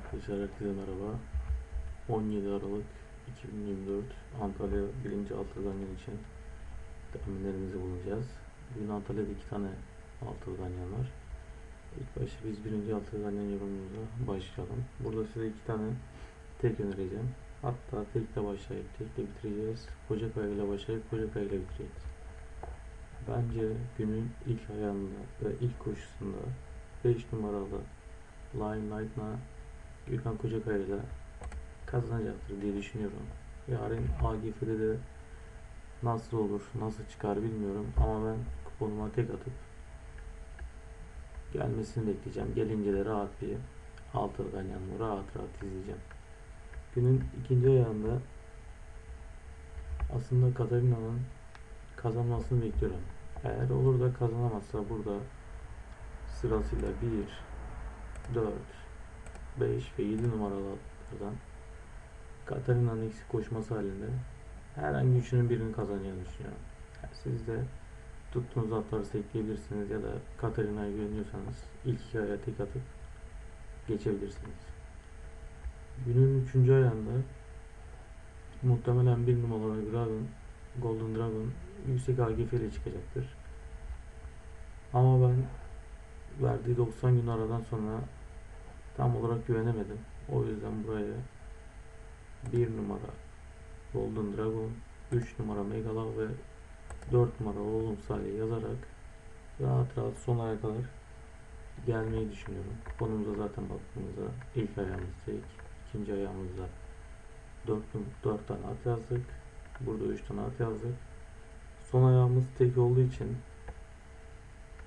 Arkadaşlar herkese merhaba. 17 Aralık 2024 Antalya 1. Altılı Ganyan için tahminlerimizi bulacağız. Bugün Antalya'da iki tane Altılı Ganyan var. İlk başta biz 1. Altılı Ganyan yorumumuza başlayalım. Burada size iki tane tek önereceğim. Hatta tekle başlayıp tekle bitireceğiz. Kocakaya ile başlayıp Kocakaya ile bitireceğiz. Bence günün ilk ayağında ve ilk koşusunda 5 numaralı Limelight'la Gürkan Kocakaya ile kazanacaktır diye düşünüyorum. Yarın AGF'de de nasıl olur, nasıl çıkar bilmiyorum ama ben kuponuma tek atıp gelmesini bekleyeceğim. Gelince de rahat bir altı ganyanlı rahat rahat izleyeceğim. Günün ikinci ayağında aslında Katarina'nın kazanmasını bekliyorum. Eğer olur da kazanamazsa burada sırasıyla 1, 4, 5 ve 7 numaralardan Katarina'nın eksik koşması halinde herhangi üçünün birini kazanacağını düşünüyorum. Siz de tuttuğunuz atları sekleyebilirsiniz ya da Katarina'ya güveniyorsanız ilk iki ayağa tek atıp geçebilirsiniz. Günün üçüncü ayağında muhtemelen bir numaralı Dragon, Golden Dragon yüksek AGF ile çıkacaktır. Ama ben verdiği 90 gün aradan sonra tam olarak güvenemedim. O yüzden buraya 1 numara Golden Dragon, 3 numara Megala ve 4 numara Oğlum Salih yazarak rahat rahat son aya kadar gelmeyi düşünüyorum. Kuponumuza zaten baktığımızda ilk ayağımız tek, ikinci ayağımızda 4, 4 tane at yazdık. Burada 3 tane at yazdık. Son ayağımız tek olduğu için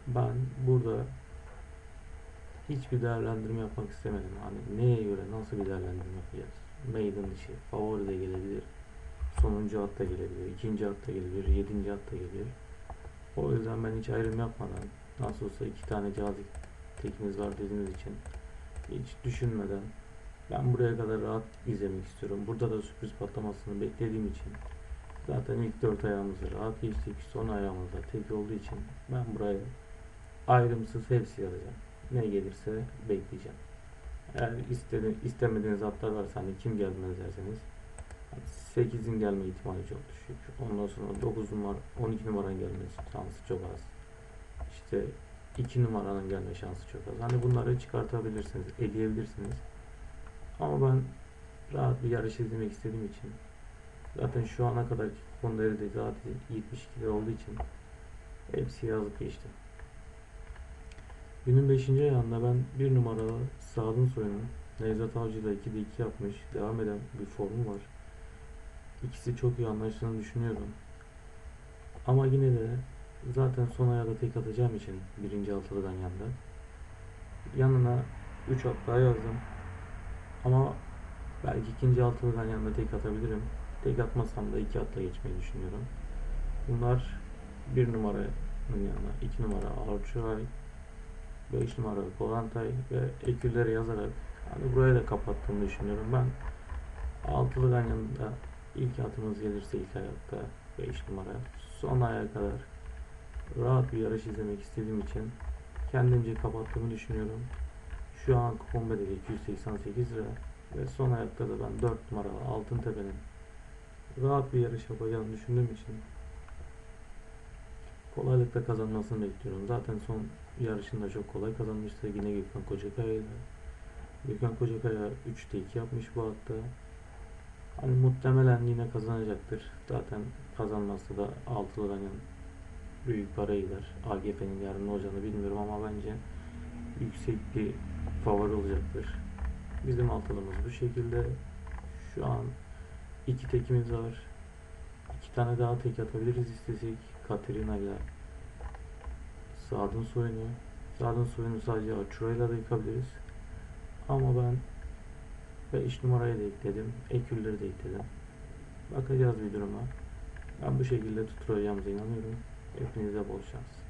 ben burada hiçbir değerlendirme yapmak istemedim. Hani neye göre nasıl bir değerlendirme yapacağız? Maiden dışı, favori de gelebilir. Sonuncu at da gelebilir, ikinci at da gelebilir, yedinci at da gelebilir. O yüzden ben hiç ayrım yapmadan nasıl olsa iki tane cazip tekimiz var dediğimiz için hiç düşünmeden ben buraya kadar rahat izlemek istiyorum. Burada da sürpriz patlamasını beklediğim için zaten ilk dört ayağımızı rahat geçtik. Son ayağımızda tek olduğu için ben buraya ayrımsız hepsi yazacağım. Ne gelirse bekleyeceğim. Eğer istedi, istemediğiniz atlar varsa hani kim gelmez derseniz 8'in gelme ihtimali çok düşük. Ondan sonra 9 numara 12 numaranın gelmesi şansı çok az. İşte 2 numaranın gelme şansı çok az. Hani bunları çıkartabilirsiniz, eleyebilirsiniz. Ama ben rahat bir yarış izlemek istediğim için zaten şu ana kadarki kupon değeri de zaten 72 lira olduğu için hepsi yazıp geçti. Günün 5. ayağında ben bir numaralı Sadun Soy'un Nevzat Avcı ile 2'de 2 yapmış. Devam eden bir formu var. İkisi çok iyi anlaştığını düşünüyorum. Ama yine de zaten son ayağda tek atacağım için birinci altılıdan yanda. Yanına 3 at daha yazdım. Ama belki ikinci altılıdan yanında tek atabilirim. Tek atmasam da iki atla geçmeyi düşünüyorum. Bunlar bir numaranın yanına, iki numara Arçuay, 5 numara Kolantay ve ekürleri yazarak hani buraya da kapattığımı düşünüyorum. Ben altılı yanında ilk atımız gelirse ilk ayakta 5 numara son aya kadar rahat bir yarış izlemek istediğim için kendimce kapattığımı düşünüyorum. Şu an kupon bedeli 288 lira ve son ayakta da ben 4 numaralı Altın Tepe'nin rahat bir yarış yapacağını düşündüğüm için kolaylıkla kazanmasını bekliyorum. Zaten son yarışında çok kolay kazanmıştı. Yine Gökhan Kocakaya ile. Gökhan Kocakaya 3'te 2 yapmış bu hatta. Hani muhtemelen yine kazanacaktır. Zaten kazanması da altılı büyük para gider. AGF'nin yarın ne olacağını bilmiyorum ama bence yüksek bir favori olacaktır. Bizim altılımız bu şekilde. Şu an iki tekimiz var. İki tane daha tek atabiliriz istesek. Katerina ile Sadun soyunu. Sadun soyunu sadece Açura'yla da yıkabiliriz. Ama ben 5 numarayı da ekledim. Ekülleri de ekledim. Bakacağız bir duruma. Ben bu şekilde tutturacağımıza inanıyorum. Hepinize bol şans.